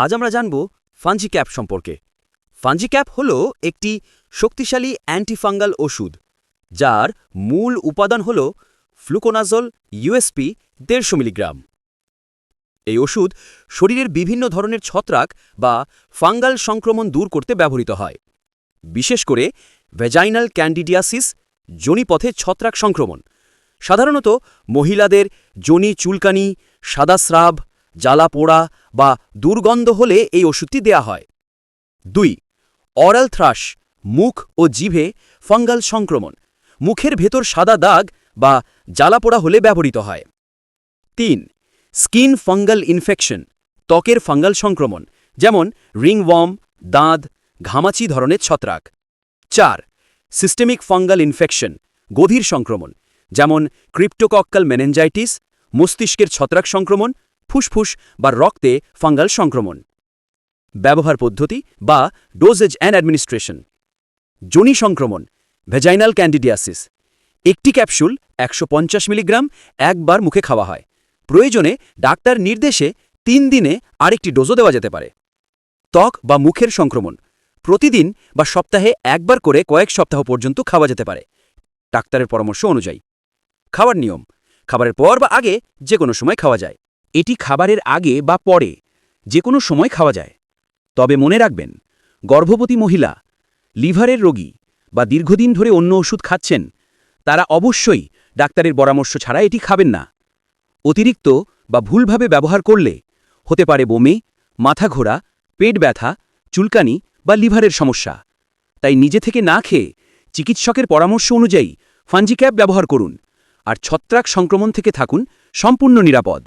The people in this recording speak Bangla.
আজ আমরা জানব ফাঞ্জিক্যাপ সম্পর্কে। ফাঞ্জি ক্যাপ হল একটি শক্তিশালী অ্যান্টিফাঙ্গাল ওষুধ, যার মূল উপাদান হল ফ্লুকোনাজল ইউএসপি দেড়শো মিলিগ্রাম। এই ওষুধ শরীরের বিভিন্ন ধরনের ছত্রাক বা ফাঙ্গাল সংক্রমণ দূর করতে ব্যবহৃত হয়। বিশেষ করে ভেজাইনাল ক্যান্ডিডিয়াসিস যোনিপথে ছত্রাক সংক্রমণ। সাধারণত মহিলাদের যোনি চুলকানি, সাদা স্রাব জ্বালা পোড়া বা দুর্গন্ধ হলে এই ওষুধটি দেয়া হয়। দুই, অরাল থ্রাশ মুখ ও জিভে ফাঙ্গাল সংক্রমণ, মুখের ভেতর সাদা দাগ বা জ্বালাপোড়া হলে ব্যবহৃত হয়। তিন, স্কিন ফাঙ্গাল ইনফেকশন, ত্বকের ফাঙ্গাল সংক্রমণ, যেমন রিংওয়ার্ম, দাঁত, ঘামাচি ধরনের ছত্রাক। চার, সিস্টেমিক ফাঙ্গাল ইনফেকশন, গভীর সংক্রমণ, যেমন ক্রিপ্টোকক্কাল মেনেঞ্জাইটিস মস্তিষ্কের ছত্রাক সংক্রমণ ফুসফুস বা রক্তে ফাঙ্গাল সংক্রমণ। ব্যবহার পদ্ধতি বা ডোজেজ অ্যান্ড অ্যাডমিনিস্ট্রেশন যোনি সংক্রমণ ভেজাইনাল ক্যান্ডিডিয়াসিস একটি ক্যাপসুল একশো পঞ্চাশ মিলিগ্রাম একবার মুখে খাওয়া হয়। প্রয়োজনে ডাক্তার নির্দেশে তিন দিনে আরেকটি ডোজও দেওয়া যেতে পারে। ত্বক বা মুখের সংক্রমণ, প্রতিদিন বা সপ্তাহে একবার করে কয়েক সপ্তাহ পর্যন্ত খাওয়া যেতে পারে। ডাক্তারের পরামর্শ অনুযায়ী। খাওয়ার নিয়ম, খাবারের পর বা আগে যে কোনো সময় খাওয়া যায়। এটি খাবারের আগে বা পরে যে কোনো সময় খাওয়া যায়। তবে মনে রাখবেন, গর্ভবতী মহিলা, লিভারের রোগী বা দীর্ঘদিন ধরে অন্য ওষুধ খাচ্ছেন, তারা অবশ্যই ডাক্তারের পরামর্শ ছাড়া এটি খাবেন না। অতিরিক্ত বা ভুলভাবে ব্যবহার করলে হতে পারে বমি, মাথা ঘোরা, পেট ব্যথা, চুলকানি বা লিভারের সমস্যা। তাই নিজে থেকে না খেয়ে চিকিৎসকের পরামর্শ অনুযায়ী ফাঞ্জিক্যাপ ব্যবহার করুন আর ছত্রাক সংক্রমণ থেকে থাকুন সম্পূর্ণ নিরাপদ।